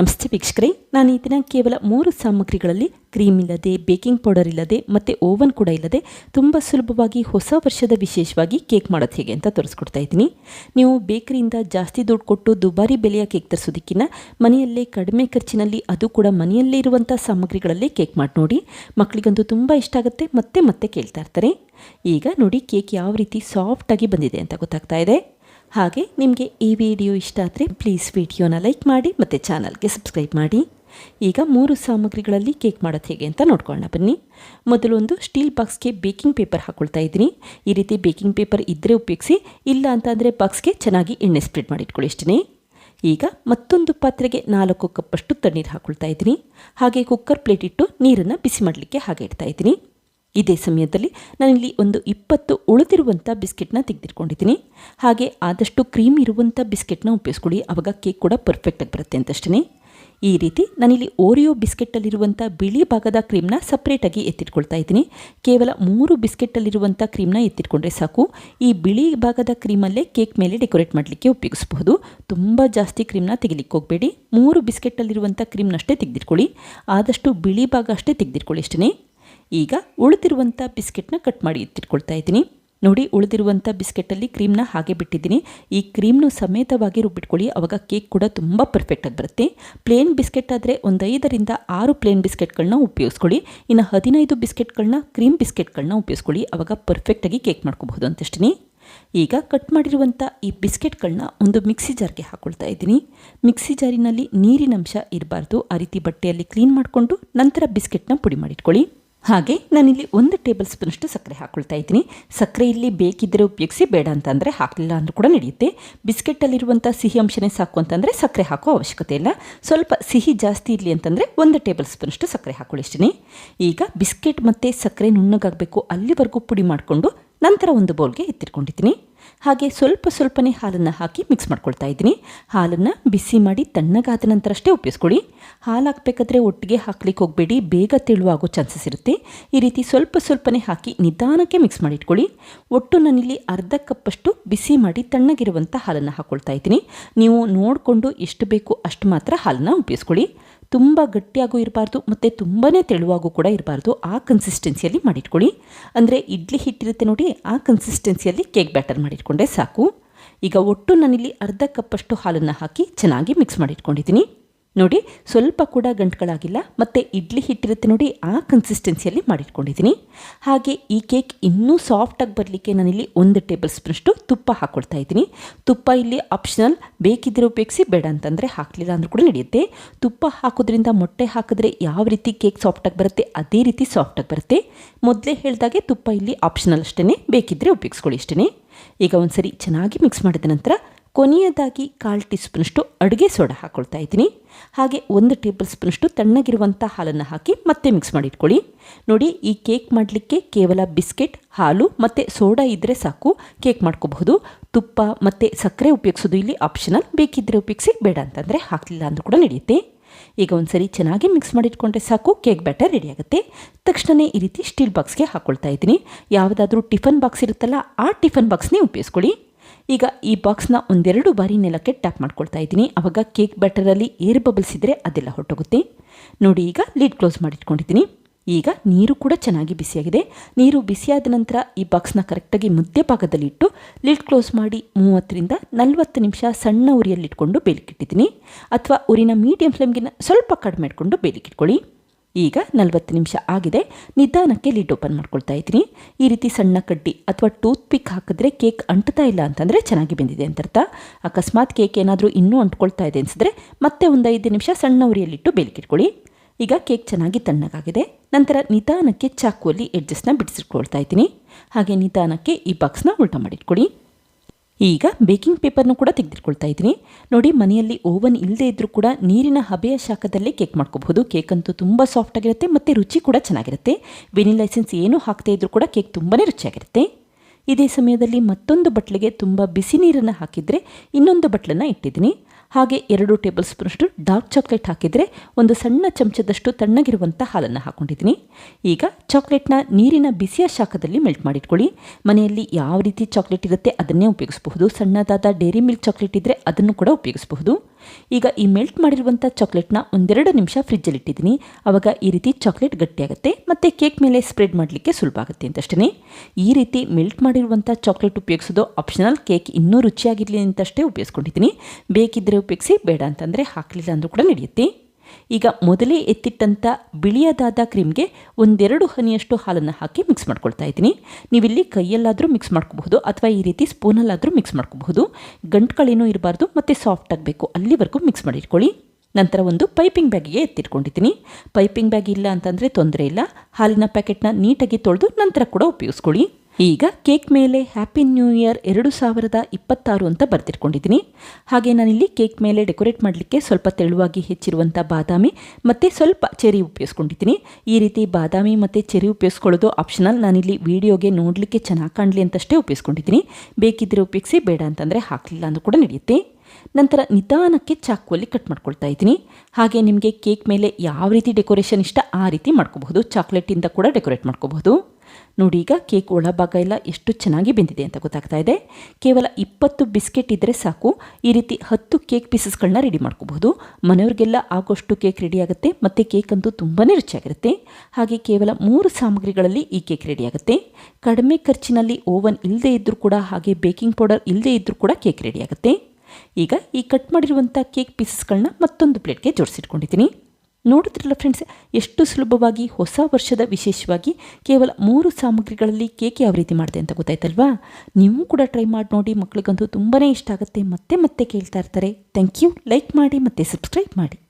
ನಮಸ್ತೆ ವೀಕ್ಷಕರೇ ನಾನು ಈ ದಿನ ಕೇವಲ ಮೂರು ಸಾಮಗ್ರಿಗಳಲ್ಲಿ ಕ್ರೀಮ್ ಇಲ್ಲದೆ ಬೇಕಿಂಗ್ ಪೌಡರ್ ಇಲ್ಲದೆ, ಮತ್ತು ಓವನ್ ಕೂಡ ಇಲ್ಲದೆ ತುಂಬ ಸುಲಭವಾಗಿ ಹೊಸ ವರ್ಷದ ವಿಶೇಷವಾಗಿ ಕೇಕ್ ಮಾಡೋದು ಹೇಗೆ ಅಂತ ತೋರಿಸ್ಕೊಡ್ತಾ ಇದ್ದೀನಿ. ನೀವು ಬೇಕರಿಯಿಂದ ಜಾಸ್ತಿ ದುಡ್ಡು ಕೊಟ್ಟು ದುಬಾರಿ ಬೆಲೆಯ ಕೇಕ್ ತರಿಸೋದಕ್ಕಿಂತ ಮನೆಯಲ್ಲೇ ಕಡಿಮೆ ಖರ್ಚಿನಲ್ಲಿ ಅದು ಕೂಡ ಮನೆಯಲ್ಲೇ ಇರುವಂಥ ಸಾಮಗ್ರಿಗಳಲ್ಲೇ ಕೇಕ್ ಮಾಡಿ ನೋಡಿ. ಮಕ್ಕಳಿಗಂತೂ ತುಂಬ ಇಷ್ಟ ಆಗುತ್ತೆ, ಮತ್ತೆ ಮತ್ತೆ ಕೇಳ್ತಾ ಇರ್ತಾರೆ. ಈಗ ನೋಡಿ ಕೇಕ್ ಯಾವ ರೀತಿ ಸಾಫ್ಟಾಗಿ ಬಂದಿದೆ ಅಂತ ಗೊತ್ತಾಗ್ತಾ ಇದೆ. ಹಾಗೆ ನಿಮಗೆ ಈ ವಿಡಿಯೋ ಇಷ್ಟ ಆದರೆ ಪ್ಲೀಸ್ ವಿಡಿಯೋನ ಲೈಕ್ ಮಾಡಿ ಮತ್ತು ಚಾನಲ್ಗೆ ಸಬ್ಸ್ಕ್ರೈಬ್ ಮಾಡಿ. ಈಗ ಮೂರು ಸಾಮಗ್ರಿಗಳಲ್ಲಿ ಕೇಕ್ ಮಾಡೋದು ಹೇಗೆ ಅಂತ ನೋಡ್ಕೊಳ್ಳೋಣ ಬನ್ನಿ. ಮೊದಲೊಂದು ಸ್ಟೀಲ್ ಬಾಕ್ಸ್ಗೆ ಬೇಕಿಂಗ್ ಪೇಪರ್ ಹಾಕ್ಕೊಳ್ತಾ ಇದ್ದೀನಿ. ಈ ರೀತಿ ಬೇಕಿಂಗ್ ಪೇಪರ್ ಇದ್ದರೆ ಉಪಯೋಗಿಸಿ, ಇಲ್ಲ ಅಂತಂದರೆ ಬಾಕ್ಸ್ಗೆ ಚೆನ್ನಾಗಿ ಎಣ್ಣೆ ಸ್ಪ್ರೆಡ್ ಮಾಡಿ ಇಟ್ಕೊಳ್ಳಿ ಇಷ್ಟೇ ಈಗ ಮತ್ತೊಂದು ಪಾತ್ರೆಗೆ ನಾಲ್ಕು ಕಪ್ಪಷ್ಟು ತಣ್ಣೀರು ಹಾಕ್ಕೊಳ್ತಾ ಇದ್ದೀನಿ. ಹಾಗೆ ಕುಕ್ಕರ್ ಪ್ಲೇಟ್ ಇಟ್ಟು ನೀರನ್ನು ಬಿಸಿ ಮಾಡಲಿಕ್ಕೆ ಹಾಗೆ ಇಡ್ತಾ ಇದ್ದೀನಿ. ಇದೇ ಸಮಯದಲ್ಲಿ ನಾನಿಲ್ಲಿ ಒಂದು ಇಪ್ಪತ್ತು ಉಳಿದಿರುವಂಥ ಬಿಸ್ಕೆಟ್ನ ತೆಗೆದಿಟ್ಕೊಂಡಿದ್ದೀನಿ. ಹಾಗೆ ಆದಷ್ಟು ಕ್ರೀಮ್ ಇರುವಂಥ ಬಿಸ್ಕೆಟ್ನ ಉಪಯೋಗಿಸ್ಕೊಳ್ಳಿ. ಆವಾಗ ಕೇಕ್ ಕೂಡ ಪರ್ಫೆಕ್ಟಾಗಿ ಬರುತ್ತೆ ಅಂತಷ್ಟೇ ಈ ರೀತಿ ನಾನಿಲ್ಲಿ ಓರಿಯೋ ಬಿಸ್ಕೆಟ್ಟಲ್ಲಿರುವಂಥ ಬಿಳಿ ಭಾಗದ ಕ್ರೀಮ್ನ ಸಪ್ರೇಟಾಗಿ ಎತ್ತಿಟ್ಕೊಳ್ತಾ ಇದ್ದೀನಿ. ಕೇವಲ ಮೂರು ಬಿಸ್ಕೆಟ್ಟಲ್ಲಿರುವಂಥ ಕ್ರೀಮ್ನ ಎತ್ತಿಟ್ಕೊಂಡ್ರೆ ಸಾಕು. ಈ ಬಿಳಿ ಭಾಗದ ಕ್ರೀಮಲ್ಲೇ ಕೇಕ್ ಮೇಲೆ ಡೆಕೋರೇಟ್ ಮಾಡಲಿಕ್ಕೆ ಉಪಯೋಗಿಸಬಹುದು. ತುಂಬ ಜಾಸ್ತಿ ಕ್ರೀಮ್ನ ತೆಗಿಲಿಕ್ಕೆ ಹೋಗಬೇಡಿ. ಮೂರು ಬಿಸ್ಕೆಟ್ಟಲ್ಲಿರುವಂಥ ಕ್ರೀಮ್ನಷ್ಟೇ ತೆಗೆದಿಟ್ಕೊಳ್ಳಿ. ಆದಷ್ಟು ಬಿಳಿ ಭಾಗ ಅಷ್ಟೇ ತೆಗೆದಿಟ್ಕೊಳ್ಳಿ ಅಷ್ಟೇ ಈಗ ಉಳಿದಿರುವಂಥ ಬಿಸ್ಕೆಟ್ನ ಕಟ್ ಮಾಡಿ ಎತ್ತಿಟ್ಕೊಳ್ತಾ ಇದ್ದೀನಿ. ನೋಡಿ ಉಳಿದಿರುವಂಥ ಬಿಸ್ಕೆಟಲ್ಲಿ ಕ್ರೀಮ್ನ ಹಾಗೆ ಬಿಟ್ಟಿದ್ದೀನಿ. ಈ ಕ್ರೀಮ್ನು ಸಮೇತವಾಗಿ ರುಬ್ಬಿಟ್ಕೊಳ್ಳಿ. ಅವಾಗ ಕೇಕ್ ಕೂಡ ತುಂಬ ಪರ್ಫೆಕ್ಟಾಗಿ ಬರುತ್ತೆ. ಪ್ಲೇನ್ ಬಿಸ್ಕೆಟ್ ಆದರೆ ಒಂದು ಐದರಿಂದ ಆರು ಪ್ಲೇನ್ ಬಿಸ್ಕೆಟ್ಗಳನ್ನ ಉಪಯೋಗಿಸ್ಕೊಳ್ಳಿ. ಇನ್ನು ಹದಿನೈದು ಬಿಸ್ಕೆಟ್ಗಳನ್ನ ಕ್ರೀಮ್ ಬಿಸ್ಕೆಟ್ಗಳನ್ನ ಉಪಯೋಗಿಸ್ಕೊಳ್ಳಿ. ಅವಾಗ ಪರ್ಫೆಕ್ಟಾಗಿ ಕೇಕ್ ಮಾಡ್ಕೋಬಹುದು ಅಂತಷ್ಟೇ ಈಗ ಕಟ್ ಮಾಡಿರುವಂಥ ಈ ಬಿಸ್ಕೆಟ್ಗಳನ್ನ ಒಂದು ಮಿಕ್ಸಿ ಜಾರ್ಗೆ ಹಾಕ್ಕೊಳ್ತಾ ಇದ್ದೀನಿ. ಮಿಕ್ಸಿ ಜಾರಿನಲ್ಲಿ ನೀರಿನಂಶ ಇರಬಾರ್ದು. ಆ ರೀತಿ ಬಟ್ಟೆಯಲ್ಲಿ ಕ್ಲೀನ್ ಮಾಡಿಕೊಂಡು ನಂತರ ಬಿಸ್ಕೆಟ್ನ ಪುಡಿ ಮಾಡಿಟ್ಕೊಳ್ಳಿ. ಹಾಗೆ ನಾನಿಲ್ಲಿ ಒಂದು ಟೇಬಲ್ ಸ್ಪೂನಷ್ಟು ಸಕ್ಕರೆ ಹಾಕ್ಕೊಳ್ತಾ ಇದ್ದೀನಿ. ಸಕ್ಕರೆ ಇಲ್ಲಿ ಬೇಕಿದ್ದರೆ ಉಪಯೋಗಿಸಿ, ಬೇಡ ಅಂತಂದರೆ ಹಾಕಲಿಲ್ಲ ಅಂದರೂ ಕೂಡ ನಡೆಯುತ್ತೆ. ಬಿಸ್ಕೆಟಲ್ಲಿರುವಂಥ ಸಿಹಿ ಅಂಶನೇ ಸಾಕು ಅಂತಂದರೆ ಸಕ್ಕರೆ ಹಾಕೋ ಅವಶ್ಯಕತೆ ಇಲ್ಲ. ಸ್ವಲ್ಪ ಸಿಹಿ ಜಾಸ್ತಿ ಇರಲಿ ಅಂತಂದರೆ ಒಂದು ಟೇಬಲ್ ಸ್ಪೂನಷ್ಟು ಸಕ್ಕರೆ ಹಾಕ್ಕೊಳ್ಳಿಸ್ತೀನಿ ಈಗ ಬಿಸ್ಕೆಟ್ ಮತ್ತು ಸಕ್ಕರೆ ನುಣ್ಣಗಾಗಬೇಕು ಅಲ್ಲಿವರೆಗೂ ಪುಡಿ ಮಾಡಿಕೊಂಡು ನಂತರ ಒಂದು ಬೌಲ್ಗೆ ಎತ್ತಿಟ್ಕೊಂಡಿದ್ದೀನಿ. ಹಾಗೆ ಸ್ವಲ್ಪ ಸ್ವಲ್ಪನೇ ಹಾಲನ್ನು ಹಾಕಿ ಮಿಕ್ಸ್ ಮಾಡ್ಕೊಳ್ತಾ ಇದ್ದೀನಿ. ಹಾಲನ್ನು ಬಿಸಿ ಮಾಡಿ ತಣ್ಣಗಾದ ನಂತರ ಅಷ್ಟೇ ಉಪಯೋಗಿಸ್ಕೊಳ್ಳಿ ಹಾಲು ಹಾಕಬೇಕಾದ್ರೆ ಒಟ್ಟಿಗೆ ಹಾಕ್ಲಿಕ್ಕೆ ಹೋಗಬೇಡಿ. ಬೇಗ ತೆಳುವಾಗೋ ಚಾನ್ಸಸ್ ಇರುತ್ತೆ. ಈ ರೀತಿ ಸ್ವಲ್ಪ ಸ್ವಲ್ಪನೇ ಹಾಕಿ ನಿಧಾನಕ್ಕೆ ಮಿಕ್ಸ್ ಮಾಡಿ ಇಟ್ಕೊಳ್ಳಿ ಒಟ್ಟು ನಾನಿಲ್ಲಿ ಅರ್ಧ ಕಪ್ಪಷ್ಟು ಬಿಸಿ ಮಾಡಿ ತಣ್ಣಗಿರುವಂಥ ಹಾಲನ್ನು ಹಾಕ್ಕೊಳ್ತಾ ಇದ್ದೀನಿ. ನೀವು ನೋಡಿಕೊಂಡು ಎಷ್ಟು ಬೇಕು ಅಷ್ಟು ಮಾತ್ರ ಹಾಲನ್ನು ಉಪಯೋಗಿಸ್ಕೊಳ್ಳಿ ತುಂಬ ಗಟ್ಟಿಯಾಗೂ ಇರಬಾರ್ದು, ಮತ್ತು ತುಂಬಾ ತೆಳುವಾಗೂ ಕೂಡ ಇರಬಾರ್ದು. ಆ ಕನ್ಸಿಸ್ಟೆನ್ಸಿಯಲ್ಲಿ ಮಾಡಿಟ್ಕೊಳ್ಳಿ. ಅಂದರೆ ಇಡ್ಲಿ ಹಿಟ್ಟಿರುತ್ತೆ ನೋಡಿ, ಆ ಕನ್ಸಿಸ್ಟೆನ್ಸಿಯಲ್ಲಿ ಕೇಕ್ ಬ್ಯಾಟರ್ ಮಾಡಿಟ್ಕೊಂಡೆ ಸಾಕು. ಈಗ ಒಟ್ಟು ನಾನಿಲ್ಲಿ ಅರ್ಧ ಕಪ್ಪಷ್ಟು ಹಾಲನ್ನು ಹಾಕಿ ಚೆನ್ನಾಗಿ ಮಿಕ್ಸ್ ಮಾಡಿಟ್ಕೊಂಡಿದ್ದೀನಿ. ನೋಡಿ, ಸ್ವಲ್ಪ ಕೂಡ ಗಂಟುಗಳಾಗಿಲ್ಲ, ಮತ್ತು ಇಡ್ಲಿ ಹಿಟ್ಟಿರುತ್ತೆ ನೋಡಿ, ಆ ಕನ್ಸಿಸ್ಟೆನ್ಸಿಯಲ್ಲಿ ಮಾಡಿಟ್ಕೊಂಡಿದ್ದೀನಿ. ಹಾಗೆ ಈ ಕೇಕ್ ಇನ್ನೂ ಸಾಫ್ಟಾಗಿ ಬರಲಿಕ್ಕೆ ನಾನಿಲ್ಲಿ ಒಂದು ಟೇಬಲ್ ಸ್ಪೂನಷ್ಟು ತುಪ್ಪ ಹಾಕ್ಕೊಳ್ತಾ ಇದ್ದೀನಿ. ತುಪ್ಪ ಇಲ್ಲಿ ಆಪ್ಷನಲ್ ಬೇಕಿದ್ದರೆ ಉಪಯೋಗಿಸಿ, ಬೇಡ ಅಂತಂದರೆ ಹಾಕಲಿಲ್ಲ ಅಂದರೂ ಕೂಡ ನಡೆಯುತ್ತೆ. ತುಪ್ಪ ಹಾಕೋದ್ರಿಂದ ಮೊಟ್ಟೆ ಹಾಕಿದ್ರೆ ಯಾವ ರೀತಿ ಕೇಕ್ ಸಾಫ್ಟಾಗಿ ಬರುತ್ತೆ, ಅದೇ ರೀತಿ ಸಾಫ್ಟಾಗಿ ಬರುತ್ತೆ. ಮೊದಲೇ ಹೇಳಿದಾಗೆ ತುಪ್ಪ ಇಲ್ಲಿ ಆಪ್ಷನಲ್ ಅಷ್ಟೇ ಬೇಕಿದ್ದರೆ ಉಪಯೋಗಿಸ್ಕೊಳ್ಳಿ ಅಷ್ಟೇ ಈಗ ಒಂದು ಸರಿ ಚೆನ್ನಾಗಿ ಮಿಕ್ಸ್ ಮಾಡಿದ ನಂತರ ಕೊನೆಯದಾಗಿ ಕಾಲು ಟೀ ಸ್ಪೂನಷ್ಟು ಅಡುಗೆ ಸೋಡಾ ಹಾಕ್ಕೊಳ್ತಾ ಇದ್ದೀನಿ. ಹಾಗೆ ಒಂದು ಟೇಬಲ್ ಸ್ಪೂನಷ್ಟು ತಣ್ಣಗಿರುವಂಥ ಹಾಲನ್ನು ಹಾಕಿ ಮತ್ತೆ ಮಿಕ್ಸ್ ಮಾಡಿಟ್ಕೊಳ್ಳಿ. ನೋಡಿ, ಈ ಕೇಕ್ ಮಾಡಲಿಕ್ಕೆ ಕೇವಲ ಬಿಸ್ಕೆಟ್, ಹಾಲು ಮತ್ತು ಸೋಡಾ ಇದ್ದರೆ ಸಾಕು. ಕೇಕ್ ಮಾಡ್ಕೋಬಹುದು. ತುಪ್ಪ ಮತ್ತು ಸಕ್ಕರೆ ಉಪಯೋಗಿಸೋದು ಇಲ್ಲಿ ಆಪ್ಷನಲ್. ಬೇಕಿದ್ದರೆ ಉಪಯೋಗಿಸಿ, ಬೇಡ ಅಂತಂದರೆ ಹಾಕಲಿಲ್ಲ ಅಂದರೂ ಕೂಡ ನಡೆಯುತ್ತೆ. ಈಗ ಒಂದು ಸರಿ ಚೆನ್ನಾಗಿ ಮಿಕ್ಸ್ ಮಾಡಿಟ್ಕೊಂಡ್ರೆ ಸಾಕು, ಕೇಕ್ ಬ್ಯಾಟರ್ ರೆಡಿ ಆಗುತ್ತೆ. ತಕ್ಷಣವೇ ಈ ರೀತಿ ಸ್ಟೀಲ್ ಬಾಕ್ಸ್ಗೆ ಹಾಕ್ಕೊಳ್ತಾ ಇದ್ದೀನಿ. ಯಾವುದಾದ್ರೂ ಟಿಫನ್ ಬಾಕ್ಸ್ ಇರುತ್ತಲ್ಲ, ಆ ಟಿಫನ್ ಬಾಕ್ಸ್ನೇ ಉಪಯೋಗಿಸ್ಕೊಳ್ಳಿ. ಈಗ ಈ ಬಾಕ್ಸ್ನ ಒಂದೆರಡು ಬಾರಿ ನೆಲಕ್ಕೆ ಟ್ಯಾಪ್ ಮಾಡ್ಕೊಳ್ತಾ ಇದ್ದೀನಿ. ಆವಾಗ ಕೇಕ್ ಬ್ಯಾಟರಲ್ಲಿ ಏರ್ ಬಬಲ್ಸ್ ಇದ್ದರೆ ಅದೆಲ್ಲ ಹೊರಟೋಗುತ್ತೆ. ನೋಡಿ ಈಗ ಲಿಡ್ ಕ್ಲೋಸ್ ಮಾಡಿಟ್ಕೊಂಡಿದ್ದೀನಿ. ಈಗ ನೀರು ಕೂಡ ಚೆನ್ನಾಗಿ ಬಿಸಿಯಾಗಿದೆ. ನೀರು ಬಿಸಿಯಾದ ನಂತರ ಈ ಬಾಕ್ಸ್ನ ಕರೆಕ್ಟಾಗಿ ಮಧ್ಯ ಭಾಗದಲ್ಲಿಟ್ಟು ಲಿಡ್ ಕ್ಲೋಸ್ ಮಾಡಿ ಮೂವತ್ತರಿಂದ ನಲವತ್ತು ನಿಮಿಷ ಸಣ್ಣ ಉರಿಯಲ್ಲಿಟ್ಕೊಂಡು ಬೇಲಿಕ್ಕಿಟ್ಟಿದ್ದೀನಿ. ಅಥವಾ ಉರಿನ ಮೀಡಿಯಂ ಫ್ಲೇಮ್ಗಿನ ಸ್ವಲ್ಪ ಕಡಿಮೆ ಇಟ್ಕೊಂಡು ಬೇಲಿಕ್ಕಿಟ್ಕೊಳ್ಳಿ. ಈಗ ನಲವತ್ತು ನಿಮಿಷ ಆಗಿದೆ. ನಿಧಾನಕ್ಕೆ ಲಿಡ್ ಓಪನ್ ಮಾಡ್ಕೊಳ್ತಾ ಇದ್ದೀನಿ. ಈ ರೀತಿ ಸಣ್ಣ ಕಡ್ಡಿ ಅಥವಾ ಟೂತ್ ಪಿಕ್ ಹಾಕಿದ್ರೆ ಕೇಕ್ ಅಂಟ್ತಾ ಇಲ್ಲ ಅಂತಂದರೆ ಚೆನ್ನಾಗಿ ಬಂದಿದೆ ಅಂತ ಅರ್ಥ ಅಕಸ್ಮಾತ್ ಕೇಕ್ ಏನಾದರೂ ಇನ್ನೂ ಅಂಟ್ಕೊಳ್ತಾ ಇದೆ ಅನಿಸಿದ್ರೆ ಮತ್ತೆ ಒಂದು ಐದು ನಿಮಿಷ ಸಣ್ಣ ಉರಿಯಲ್ಲಿಟ್ಟು ಬೇಲಿಕಿಟ್ಕೊಳ್ಳಿ ಈಗ ಕೇಕ್ ಚೆನ್ನಾಗಿ ತಣ್ಣಗಾಗಿದೆ. ನಂತರ ನಿಧಾನಕ್ಕೆ ಚಾಕುವಲ್ಲಿ ಎಡ್ಜಸ್ಟ್ನ ಬಿಡಿಸಿಟ್ಕೊಳ್ತಾ ಇದ್ದೀನಿ. ಹಾಗೆ ನಿಧಾನಕ್ಕೆ ಈ ಬಾಕ್ಸ್ನ ಉಲ್ಟಾ ಮಾಡಿಟ್ಕೊಳ್ಳಿ. ಈಗ ಬೇಕಿಂಗ್ ಪೇಪರ್ನು ಕೂಡ ತೆಗೆದಿಟ್ಕೊಳ್ತಾ ಇದ್ದೀನಿ. ನೋಡಿ, ಮನೆಯಲ್ಲಿ ಓವನ್ ಇಲ್ಲದೆ ಇದ್ದರೂ ಕೂಡ ನೀರಿನ ಹಬೆಯ ಶಾಖದಲ್ಲೇ ಕೇಕ್ ಮಾಡ್ಕೋಬಹುದು. ಕೇಕ್ ಅಂತೂ ತುಂಬ ಸಾಫ್ಟಾಗಿರುತ್ತೆ ಮತ್ತು ರುಚಿ ಕೂಡ ಚೆನ್ನಾಗಿರುತ್ತೆ. ವೆನಿಲ್ ಲೈಸೆನ್ಸ್ ಏನೂ ಹಾಕದೇ ಇದ್ದರೂ ಕೂಡ ಕೇಕ್ ತುಂಬಾ ರುಚಿಯಾಗಿರುತ್ತೆ. ಇದೇ ಸಮಯದಲ್ಲಿ ಮತ್ತೊಂದು ಬಟ್ಲಿಗೆ ತುಂಬ ಬಿಸಿ ನೀರನ್ನು ಹಾಕಿದರೆ ಇನ್ನೊಂದು ಬಟ್ಲನ್ನು ಇಟ್ಟಿದ್ದೀನಿ. ಹಾಗೆ ಎರಡು ಟೇಬಲ್ ಸ್ಪೂನಷ್ಟು ಡಾರ್ಕ್ ಚಾಕ್ಲೇಟ್ ಹಾಕಿದರೆ ಒಂದು ಸಣ್ಣ ಚಮಚದಷ್ಟು ತಣ್ಣಗಿರುವಂಥ ಹಾಲನ್ನು ಹಾಕ್ಕೊಂಡಿದ್ದೀನಿ ಈಗ ಚಾಕ್ಲೇಟ್ನ ನೀರಿನ ಬಿಸಿಯ ಶಾಖದಲ್ಲಿ ಮೆಲ್ಟ್ ಮಾಡಿಟ್ಕೊಳ್ಳಿ. ಮನೆಯಲ್ಲಿ ಯಾವ ರೀತಿ ಚಾಕ್ಲೇಟ್ ಇರುತ್ತೆ ಅದನ್ನೇ ಉಪಯೋಗಿಸಬಹುದು. ಸಣ್ಣದಾದ ಡೇರಿ ಮಿಲ್ಕ್ ಚಾಕ್ಲೇಟ್ ಇದ್ದರೆ ಅದನ್ನು ಕೂಡ ಉಪಯೋಗಿಸಬಹುದು. ಈಗ ಈ ಮೆಲ್ಟ್ ಮಾಡಿರುವಂಥ ಚಾಕ್ಲೇಟ್ನ ಒಂದೆರಡು ನಿಮಿಷ ಫ್ರಿಜ್ಜಲ್ಲಿ ಇಟ್ಟಿದ್ದೀನಿ. ಆವಾಗ ಈ ರೀತಿ ಚಾಕ್ಲೇಟ್ ಗಟ್ಟಿಯಾಗುತ್ತೆ ಮತ್ತು ಕೇಕ್ ಮೇಲೆ ಸ್ಪ್ರೆಡ್ ಮಾಡಲಿಕ್ಕೆ ಸುಲಭ ಆಗುತ್ತೆ ಅಂತಷ್ಟೇ ಈ ರೀತಿ ಮೆಲ್ಟ್ ಮಾಡಿರುವಂಥ ಚಾಕ್ಲೇಟ್ ಉಪಯೋಗಿಸೋದು ಆಪ್ಷನಲ್ ಕೇಕ್ ಇನ್ನೂ ರುಚಿಯಾಗಿರಲಿ ಅಂತಷ್ಟೇ ಉಪಯೋಗಿಸ್ಕೊಂಡಿದ್ದೀನಿ. ಬೇಕಿದ್ದರೆ ಉಪಯೋಗಿಸಿ, ಬೇಡ ಅಂತಂದರೆ ಹಾಕಲಿಲ್ಲ ಅಂದರೂ ಕೂಡ ನಡೆಯುತ್ತೆ. ಈಗ ಮೊದಲೇ ಎತ್ತಿಟ್ಟಂಥ ಬಿಳಿಯದಾದ ಕ್ರೀಮ್ಗೆ ಒಂದೆರಡು ಹನಿಯಷ್ಟು ಹಾಲನ್ನು ಹಾಕಿ ಮಿಕ್ಸ್ ಮಾಡ್ಕೊಳ್ತಾ ಇದ್ದೀನಿ. ನೀವಿಲ್ಲಿ ಕೈಯಲ್ಲಾದರೂ ಮಿಕ್ಸ್ ಮಾಡ್ಕೋಬಹುದು, ಅಥವಾ ಈ ರೀತಿ ಸ್ಪೂನಲ್ಲಾದರೂ ಮಿಕ್ಸ್ ಮಾಡ್ಕೋಬಹುದು. ಗಂಟುಗಳೇನೂ ಇರಬಾರ್ದು, ಮತ್ತು ಸಾಫ್ಟ್ ಆಗಬೇಕು. ಅಲ್ಲಿವರೆಗೂ ಮಿಕ್ಸ್ ಮಾಡಿಟ್ಕೊಳ್ಳಿ. ನಂತರ ಒಂದು ಪೈಪಿಂಗ್ ಬ್ಯಾಗಿಗೆ ಎತ್ತಿಟ್ಕೊಂಡಿದ್ದೀನಿ. ಪೈಪಿಂಗ್ ಬ್ಯಾಗ್ ಇಲ್ಲ ಅಂತಂದರೆ ತೊಂದರೆ ಇಲ್ಲ. ಹಾಲಿನ ಪ್ಯಾಕೆಟ್ನ ನೀಟಾಗಿ ತೊಳೆದು ನಂತರ ಕೂಡ ಉಪಯೋಗಿಸ್ಕೊಳ್ಳಿ. ಈಗ ಕೇಕ್ ಮೇಲೆ ಹ್ಯಾಪಿ ನ್ಯೂ ಇಯರ್ ಎರಡು ಸಾವಿರದ ಇಪ್ಪತ್ತಾರು ಅಂತ ಬರೆದಿಟ್ಕೊಂಡಿದ್ದೀನಿ. ಹಾಗೆ ನಾನಿಲ್ಲಿ ಕೇಕ್ ಮೇಲೆ ಡೆಕೋರೇಟ್ ಮಾಡಲಿಕ್ಕೆ ಸ್ವಲ್ಪ ತೆಳುವಾಗಿ ಹೆಚ್ಚಿರುವಂಥ ಬಾದಾಮಿ ಮತ್ತು ಸ್ವಲ್ಪ ಚೆರಿ ಉಪಯೋಗಿಸ್ಕೊಂಡಿದ್ದೀನಿ ಈ ರೀತಿ ಬಾದಾಮಿ ಮತ್ತು ಚೆರಿ ಉಪಯೋಗಿಸ್ಕೊಳ್ಳೋದು ಆಪ್ಷನಲ್ ನಾನಿಲ್ಲಿ ವಿಡಿಯೋಗೆ ನೋಡಲಿಕ್ಕೆ ಚೆನ್ನಾಗಿ ಕಾಣಲಿ ಅಂತಷ್ಟೇ ಉಪಯೋಗಿಸ್ಕೊಂಡಿದ್ದೀನಿ ಬೇಕಿದ್ದರೆ ಉಪಯೋಗಿಸಿ, ಬೇಡ ಅಂತಂದರೆ ಹಾಕಲಿಲ್ಲ ಅಂದರೂ ಕೂಡ ನಡೆಯುತ್ತೆ. ನಂತರ ನಿಧಾನಕ್ಕೆ ಚಾಕುವಲ್ಲಿ ಕಟ್ ಮಾಡ್ಕೊಳ್ತಾ ಇದ್ದೀನಿ. ಹಾಗೆ ನಿಮಗೆ ಕೇಕ್ ಮೇಲೆ ಯಾವ ರೀತಿ ಡೆಕೋರೇಷನ್ ಇಷ್ಟ ಆ ರೀತಿ ಮಾಡ್ಕೋಬಹುದು. ಚಾಕ್ಲೇಟಿಂದ ಕೂಡ ಡೆಕೋರೇಟ್ ಮಾಡ್ಕೋಬಹುದು. ನೋಡಿ ಈಗ ಕೇಕ್ ಒಳಭಾಗ ಎಲ್ಲ ಎಷ್ಟು ಚೆನ್ನಾಗಿ ಬೆಂದಿದೆ ಅಂತ ಗೊತ್ತಾಗ್ತಾ ಇದೆ. ಕೇವಲ ಇಪ್ಪತ್ತು ಬಿಸ್ಕೆಟ್ ಇದ್ದರೆ ಸಾಕು. ಈ ರೀತಿ ಹತ್ತು ಕೇಕ್ ಪೀಸಸ್ಗಳನ್ನ ರೆಡಿ ಮಾಡ್ಕೋಬಹುದು. ಮನೆಯವ್ರಿಗೆಲ್ಲ ಆಗೋಷ್ಟು ಕೇಕ್ ರೆಡಿ ಆಗುತ್ತೆ ಮತ್ತು ಕೇಕ್ ಅಂತೂ ತುಂಬಾ ರುಚಿಯಾಗಿರುತ್ತೆ. ಹಾಗೆ ಕೇವಲ ಮೂರು ಸಾಮಗ್ರಿಗಳಲ್ಲಿ ಈ ಕೇಕ್ ರೆಡಿ ಆಗುತ್ತೆ. ಕಡಿಮೆ ಖರ್ಚಿನಲ್ಲಿ ಓವನ್ ಇಲ್ಲದೇ ಇದ್ದರೂ ಕೂಡ ಹಾಗೆ ಬೇಕಿಂಗ್ ಪೌಡರ್ ಇಲ್ಲದೇ ಇದ್ದರೂ ಕೂಡ ಕೇಕ್ ರೆಡಿ ಆಗುತ್ತೆ. ಈಗ ಈ ಕಟ್ ಮಾಡಿರುವಂಥ ಕೇಕ್ ಪೀಸಸ್ಗಳನ್ನ ಮತ್ತೊಂದು ಪ್ಲೇಟ್ಗೆ ಜೋಡಿಸಿಟ್ಕೊಂಡಿದ್ದೀನಿ. ನೋಡಿದ್ರಲ್ಲ ಫ್ರೆಂಡ್ಸ್ ಎಷ್ಟು ಸುಲಭವಾಗಿ ಹೊಸ ವರ್ಷದ ವಿಶೇಷವಾಗಿ ಕೇವಲ ಮೂರು ಸಾಮಗ್ರಿಗಳಲ್ಲಿ ಕೇಕ್ ಯಾವ ರೀತಿ ಮಾಡಿದೆ ಅಂತ ಗೊತ್ತಾಯ್ತಲ್ವಾ? ನೀವು ಕೂಡ ಟ್ರೈ ಮಾಡಿ ನೋಡಿ ಮಕ್ಕಳಿಗಂತೂ ತುಂಬಾ ಇಷ್ಟ ಆಗುತ್ತೆ. ಮತ್ತೆ ಮತ್ತೆ ಕೇಳ್ತಾ ಇರ್ತಾರೆ. ಥ್ಯಾಂಕ್ ಯು ಲೈಕ್ ಮಾಡಿ, ಮತ್ತು ಸಬ್ಸ್ಕ್ರೈಬ್ ಮಾಡಿ.